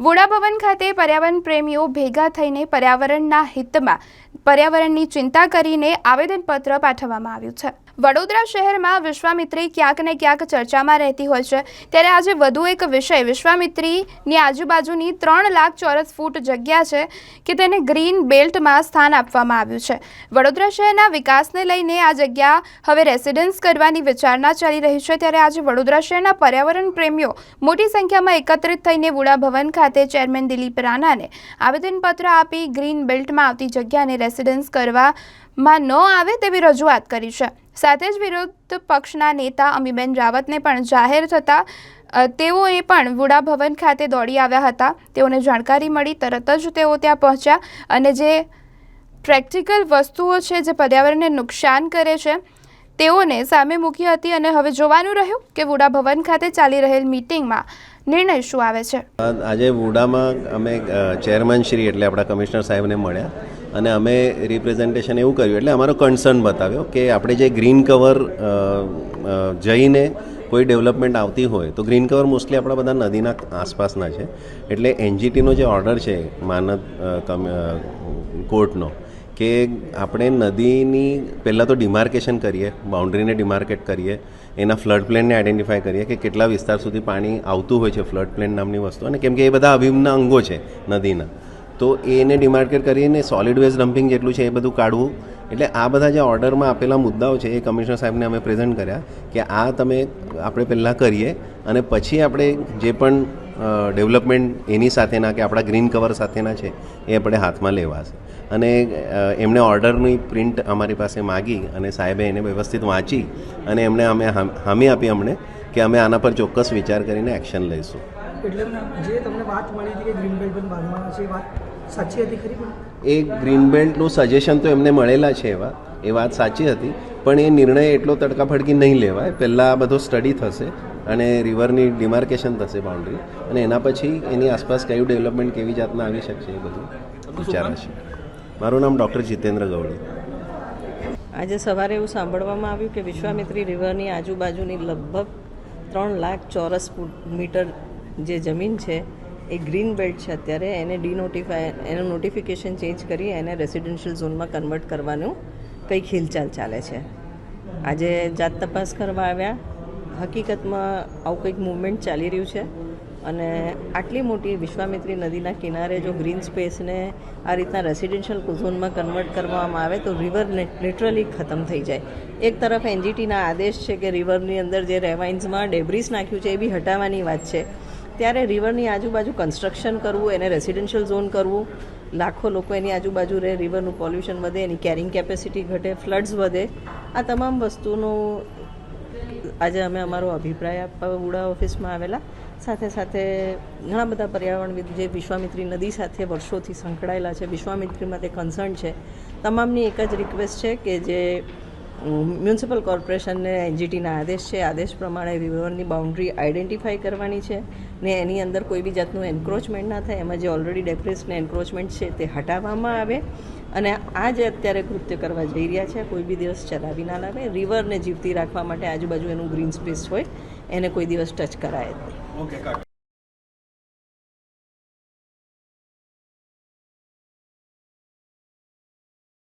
વુડા ભવન ખાતે પર્યાવરણ પ્રેમીઓ ભેગા થઈને પર્યાવરણના હિતમાં પર્યાવરણની ચિંતા કરીને આવેદનપત્ર પાઠવવામાં આવ્યું છે. વડોદરા શહેરમાં વિશ્વામિત્રી ક્યાંક ને ક્યાંક ચર્ચામાં રહેતી હોય છે. ત્યારે આજે વધુ એક વિષય, વિશ્વામિત્રીની આજુબાજુની ત્રણ લાખ ચોરસ ફૂટ જગ્યા છે કે તેને ગ્રીન બેલ્ટમાં સ્થાન આપવામાં આવ્યું છે. વડોદરા શહેરના વિકાસને લઈને આ જગ્યા હવે રેસિડન્સ કરવાની વિચારણા ચાલી રહી છે. ત્યારે આજે વડોદરા શહેરના પર્યાવરણ પ્રેમીઓ મોટી સંખ્યામાં એકત્રિત થઈને વુડા ભવન ખાતે ચેરમેન દિલીપ રાણાને આવેદનપત્ર આપી ગ્રીન બેલ્ટમાં આવતી જગ્યાને રેસિડન્સ કરવામાં ન આવે તેવી રજૂઆત કરી છે. સાથે જ વિરોધ પક્ષના નેતા અમીબેન રાવતને પણ જાહેર થતાં તેઓએ પણ વુડા ભવન ખાતે દોડી આવ્યા હતા. તેઓને જાણકારી મળી, તરત જ તેઓ ત્યાં પહોંચ્યા અને જે પ્રેક્ટિકલ વસ્તુઓ છે, જે પર્યાવરણને નુકસાન કરે છે, તેઓને સામે મૂકી હતી અને હવે જોવાનું રહ્યું કે વુડા ભવન ખાતે ચાલી રહેલ મીટિંગમાં નિર્ણય શું આવે છે. આજે વુડામાં અમે ચેરમેન શ્રી એટલે આપણા કમિશનર સાહેબને મળ્યા. અને અમે રિપ્રેઝન્ટેશન એવું કર્યું. એટલે અમારો કન્સર્ન બતાવ્યો કે આપણે જે ગ્રીન કવર જઈને કોઈ ડેવલપમેન્ટ આવતી હોય, તો ગ્રીન કવર મોસ્ટલી આપણા બધા નદીના આસપાસના છે. એટલે એનજીટીનો જે ઓર્ડર છે, માનદ કોર્ટનો કે આપણે નદીની પહેલાં તો ડિમાર્કેશન કરીએ બાઉન્ડ્રીને ડિમાર્કેટ કરીએ, એના ફ્લડ પ્લેનને આઈડેન્ટિફાય કરીએ કે કેટલા વિસ્તાર સુધી પાણી આવતું હોય છે ફ્લડ પ્લેન નામની વસ્તુ. અને કેમ કે એ બધા અભિન્ન અંગો છે નદીના. તો એને ડિમાર્કેટ કરીને સોલિડ વેસ્ટ ડમ્પિંગ જેટલું છે એ બધું કાઢવું. એટલે આ બધા જે ઓર્ડરમાં આપેલા મુદ્દાઓ છે એ કમિશનર સાહેબને અમે પ્રેઝન્ટ કર્યા કે આ તમે આપણે પહેલાં કરીએ અને પછી આપણે જે પણ ડેવલપમેન્ટ એની સાથેના કે આપણા ગ્રીન કવર સાથેના છે એ આપણે હાથમાં લેવાશે. અને એમણે ઓર્ડરની પ્રિન્ટ અમારી પાસે માગી અને સાહેબે એને વ્યવસ્થિત વાંચી અને એમણે અમે હામ- આપી અમને કે અમે આના પર ચોક્કસ વિચાર કરીને એક્શન લઈશું. એટલે જે તમને વાત મળી હતી કે ગ્રીન બેલ્ટ બાંધવાના છે વાત સાચી હતી ખરી એ ગ્રીન બેલ્ટનું સજેશન તો એમને મળેલા છે એવા. એ વાત સાચી હતી. પણ એ નિર્ણય એટલો તડકાફડકી નહીં લેવાય. પહેલાં આ બધો સ્ટડી થશે અને રિવરની ડિમાર્કેશન થશે બાઉન્ડ્રી અને એના પછી એની આસપાસ કયું ડેવલપમેન્ટ કેવી જાતના આવી શકશે એ બધું વિચારાશે મારું નામ ડૉક્ટર જીતેન્દ્ર ગવડી આજે સવારે એવું સાંભળવામાં આવ્યું કે વિશ્વામિત્રી રિવરની આજુબાજુની લગભગ ત્રણ લાખ ચોરસ ફૂટ મીટર જે જમીન છે એ ગ્રીન બેલ્ટ છે અત્યારે. એને ડીનોટિફાય એનું નોટિફિકેશન ચેન્જ કરી એને રેસિડેન્શિયલ ઝોનમાં કન્વર્ટ કરવાનું કંઈક હિલચાલ ચાલે છે. આજે જાત તપાસ કરવા આવ્યા. હકીકતમાં આવું કંઈક મુવમેન્ટ ચાલી રહ્યું છે. અને આટલી મોટી વિશ્વામિત્રી નદીના કિનારે જો ગ્રીન સ્પેસને આ રીતના રેસિડેન્શિયલ ઝોનમાં કન્વર્ટ કરવામાં આવે તો રિવર લિટરલી ખતમ થઈ જાય. એક તરફ એનજીટીના આદેશ છે કે રિવરની અંદર જે રેવાઇન્સમાં ડેબ્રિસ નાખ્યું છે એ બી હટાવવાની વાત છે. ત્યારે રિવરની આજુબાજુ કન્સ્ટ્રક્શન કરવું, એને રેસિડેન્શિયલ ઝોન કરવું, લાખો લોકો એની આજુબાજુ રહે રિવરનું પોલ્યુશન વધે, એની કેરિંગ કેપેસિટી ઘટે ફ્લડ્સ વધે, આ તમામ વસ્તુનું આજે અમે અમારો અભિપ્રાય આપવા ઉડા ઓફિસમાં આવેલા. સાથે સાથે ઘણા બધા પર્યાવરણવિદ જે વિશ્વામિત્રી નદી સાથે વર્ષોથી સંકળાયેલા છે, વિશ્વામિત્રીમાં તે કન્સર્ન છે. તમામની એક જ રિક્વેસ્ટ છે કે જે મ્યુનિસિપલ કોર્પોરેશનને એનજીટીના આદેશ છે, આદેશ પ્રમાણે રિવરની બાઉન્ડ્રી આઈડેન્ટિફાઈ કરવાની છે. ને એની અંદર કોઈ બી જાતનું એન્ક્રોચમેન્ટ ના થાય, એમાં જે ઓલરેડી ડેપ્રેસને એન્ક્રોચમેન્ટ છે તે હટાવવામાં આવે અને આ જે અત્યારે કૃત્ય કરવા જઈ રહ્યા છે, કોઈ બી દિવસ ચલાવી ના લાવે. રિવરને જીવતી રાખવા માટે આજુબાજુ એનું ગ્રીન સ્પેસ હોય, એને કોઈ દિવસ ટચ કરાય જ નહીં.